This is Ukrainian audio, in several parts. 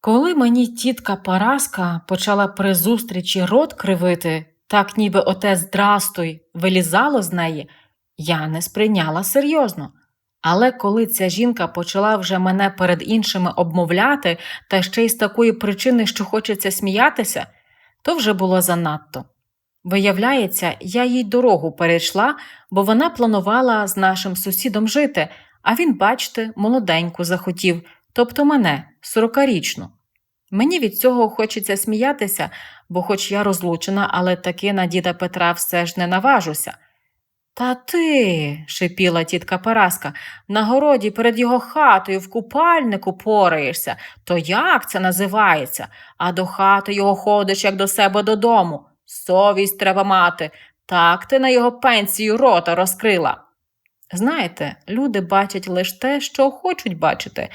Коли мені тітка Параска почала при зустрічі рот кривити, так ніби оте здрастуй вилізало з неї, я не сприйняла серйозно. Але коли ця жінка почала вже мене перед іншими обмовляти, та ще й з такої причини, що хочеться сміятися, то вже було занадто. Виявляється, я їй дорогу перейшла, бо вона планувала з нашим сусідом жити, а він, бачте, молоденьку захотів, тобто мене, сорокарічну. Мені від цього хочеться сміятися, бо хоч я розлучена, але таки на діда Петра все ж не наважуся. Та ти, шипіла тітка Параска, на городі перед його хатою в купальнику пораєшся, то як це називається? А до хати його ходиш, як до себе додому. Совість треба мати. Так ти на його пенсію рота розкрила. Знаєте, люди бачать лише те, що хочуть бачити,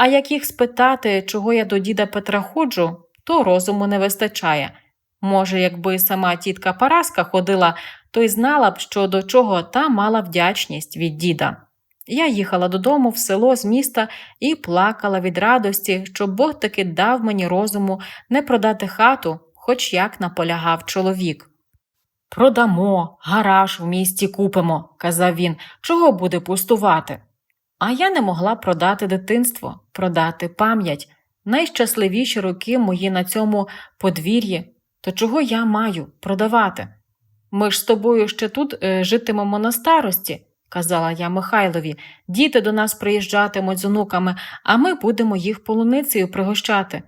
а як їх спитати, чого я до діда Петра ходжу, то розуму не вистачає. Може, якби сама тітка Параска ходила, то й знала б, що до чого та мала вдячність від діда. Я їхала додому в село з міста і плакала від радості, що Бог таки дав мені розуму не продати хату, хоч як наполягав чоловік. Продамо, гараж в місті купимо, казав він, чого буде пустувати. А я не могла продати дитинство, продати пам'ять, найщасливіші роки мої на цьому подвір'ї, то чого я маю продавати? Ми ж з тобою ще тут е, житимемо на старості, казала я Михайлові. Діти до нас приїжджатимуть з онуками, а ми будемо їх полуницею пригощати.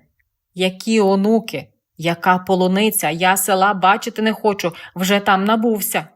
Які онуки? Яка полуниця? Я села бачити не хочу, вже там набувся.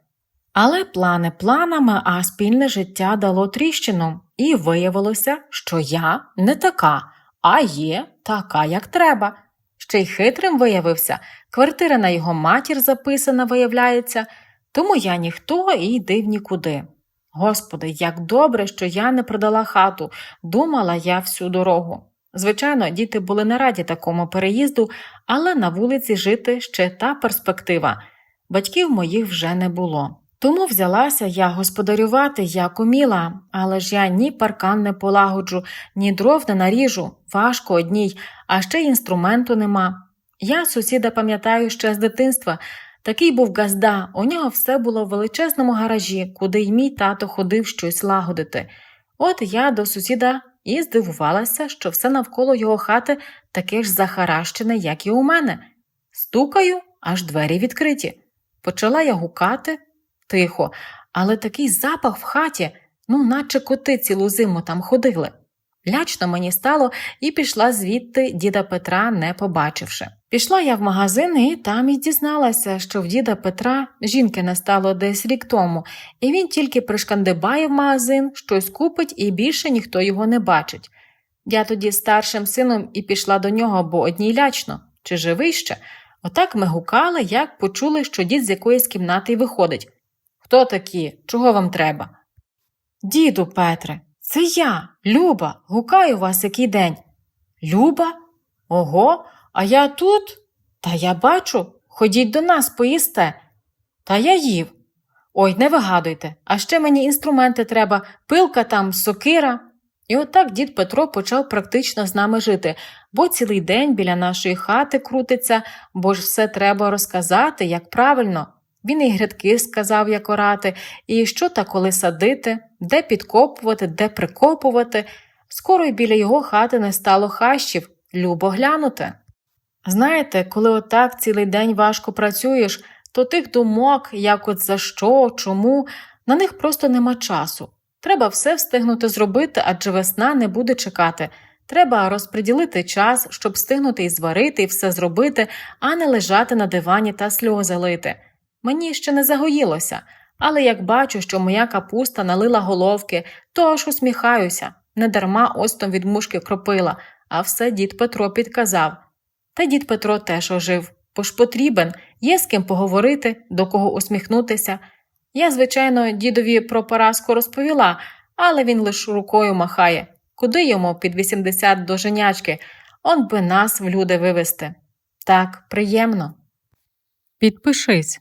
Але плани планами, а спільне життя дало тріщину, і виявилося, що я не така, а є така, як треба. Ще й хитрим виявився, квартира на його матір записана, виявляється, тому я ніхто і йди в нікуди. Господи, як добре, що я не продала хату, думала я всю дорогу. Звичайно, діти були не раді такому переїзду, але на вулиці жити ще та перспектива. Батьків моїх вже не було. Тому взялася я господарювати, як уміла, але ж я ні паркан не полагоджу, ні дров не наріжу, важко одній, а ще інструменту нема. Я сусіда пам'ятаю ще з дитинства. Такий був газда, у нього все було в величезному гаражі, куди й мій тато ходив щось лагодити. От я до сусіда і здивувалася, що все навколо його хати таке ж захаращене, як і у мене. Стукаю, аж двері відкриті. Почала я гукати тихо, але такий запах в хаті, ну, наче коти цілу зиму там ходили. Лячно мені стало і пішла звідти діда Петра, не побачивши. Пішла я в магазин і там і дізналася, що в діда Петра жінки не стало десь рік тому, і він тільки пришкандибає в магазин, щось купить і більше ніхто його не бачить. Я тоді старшим сином і пішла до нього, бо одній лячно, чи живий ще. Отак ми гукали, як почули, що дід з якоїсь кімнати виходить. Хто такі? Чого вам треба? Діду Петре, це я, Люба, гукаю вас який день. Люба? Ого, а я тут? Та я бачу, ходіть до нас, поїсте. Та я їв. Ой, не вигадуйте, а ще мені інструменти треба, пилка там, сокира. І отак дід Петро почав практично з нами жити, бо цілий день біля нашої хати крутиться, бо ж все треба розказати, як правильно. Він і грядки сказав, як орати, і що та коли садити, де підкопувати, де прикопувати. Скоро й біля його хати не стало хащів, любо глянути. Знаєте, коли отак цілий день важко працюєш, то тих думок, як от за що, чому, на них просто нема часу. Треба все встигнути зробити, адже весна не буде чекати. Треба розподілити час, щоб встигнути і зварити, і все зробити, а не лежати на дивані та сльози лити. Мені ще не загоїлося, але як бачу, що моя капуста налила головки, то аж усміхаюся. Недарма остом від мушки кропила, а все дід Петро підказав. Та дід Петро теж ожив, бо ж потрібен, є з ким поговорити, до кого усміхнутися. Я, звичайно, дідові про поразку розповіла, але він лише рукою махає. Куди йому під 80 до женячки, он би нас в люди вивести. Так, приємно. Підпишись,